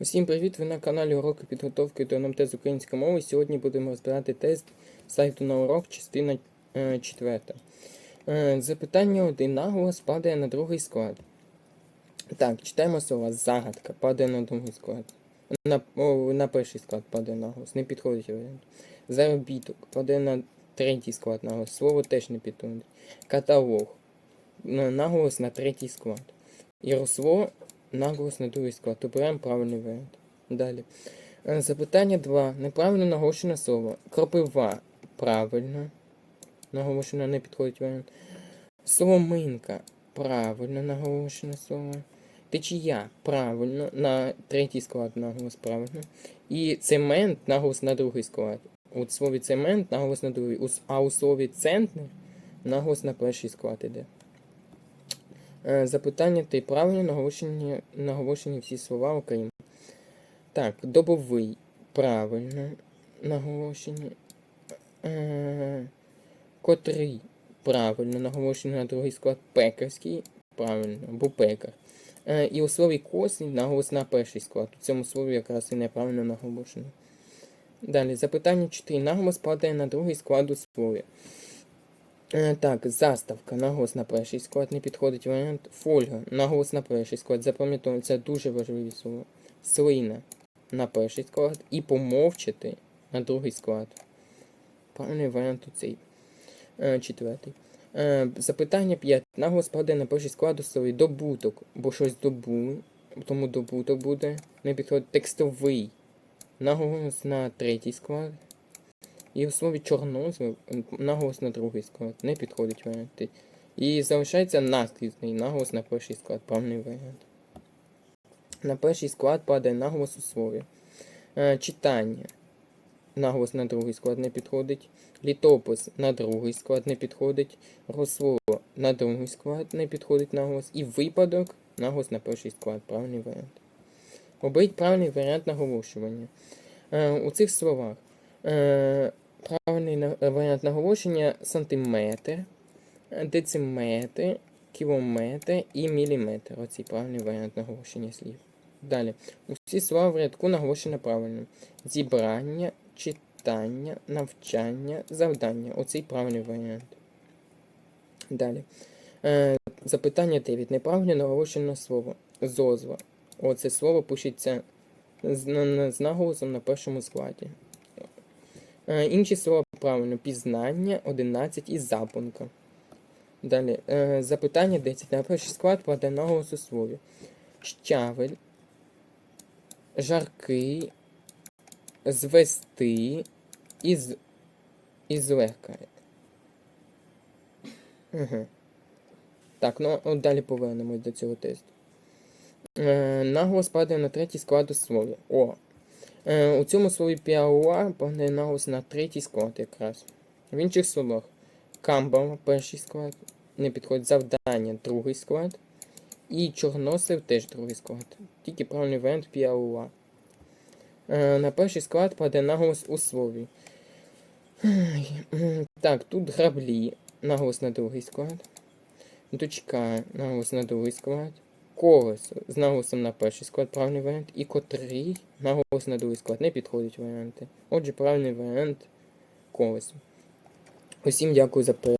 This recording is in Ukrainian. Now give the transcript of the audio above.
Усім привіт! Ви на каналі Уроки підготовки до НМТ з української мови. Сьогодні будемо розбирати тест сайту на урок, частина 4. Запитання 1. Наголос падає на другий склад. Так, читаємо слова. Загадка падає на другий склад. На, о, на перший склад падає наголос. Не підходить варіант. Заробіток падає на третій склад наголос. Слово теж не підходить. Каталог. Наголос на третій склад. Яросло наголос на другий склад. Обираємо правильний варіант. Далі. Е, Запитання 2. Неправильно наголошене слово. Кропива. Правильно. Наголошено не підходить варіант. Соломинка. Правильно наголошене слово. Течія. Правильно. На третій склад наголос правильно. І цемент наголос на другий склад. У слові цемент наголос на другий. А у слові центнер наголос на перший склад іде. Е, Запитання ти правильно наголошені, наголошені всі слова окрім. Так, добовий. Правильно наголошені. Е, котрий. Правильно наголошений на другий склад. Пекарський. Правильно, бо пекар. Е, і у слові косий наголос на перший склад. У цьому слові якраз і неправильно наголошено. Далі, запитання 4. Наголос падає на другий склад у слові. Е, Так, заставка, наголос на перший склад не підходить варіант. Фольга, наголос на перший склад. Запам'ятовуємо, це дуже важливі слова. Слина на перший склад і помовчати на другий склад. Правильний варіант у цей. Е, Четвертий. Е, Запитання 5. Наголос падає на перший склад у слові добуток, бо щось добули, тому добуток буде. Не підходить текстовий. Наголос на третій склад. І у слові чорнозем наголос на другий склад. Не підходить варіанти. І залишається наскрізний наголос на перший склад. Правильний варіант. На перший склад падає наголос у слові. Е, читання. Наголос на другий склад не підходить. Літопис на другий склад не підходить. Росло на другий склад не підходить наголос. І випадок наголос на перший склад. Правильний варіант. Оберіть правильний варіант наголошування. Е, у цих словах. Е, правильний варіант наголошення сантиметр, е, дециметр, кілометр і міліметр. Оцей правильний варіант наголошення слів. Далі. Усі слова в рядку наголошено правильно. Зібрання, читання, навчання, завдання. Оцей правильний варіант. Далі. Е, запитання 9. Неправильно наголошено слово. Зозва. Оце слово пишеться з наголосом на першому складі. Е, інші слова правильно. Пізнання, 11 і запонка. Далі. Е, запитання 10. На перший склад у слові. Щавель, жаркий, звести і, з, і. Угу. Так, ну от далі повернемось до цього тесту. Е, наголос падає на третій склад у слові. О. Е, у цьому слові піауа наголос на третій склад якраз. В інших словах камбала перший склад, не підходить завдання другий склад. І чорносив теж другий склад. Тільки правильний варіант піауа. Е, на перший склад падає наголос у слові. Так, тут граблі, наголос на другий склад. Дочка, наголос на другий склад. Колесо з наголосом на перший склад, правильний варіант. І котрий наголос на другий склад. Не підходять варіанти. Отже, правильний варіант колесо. Усім дякую за перегляд.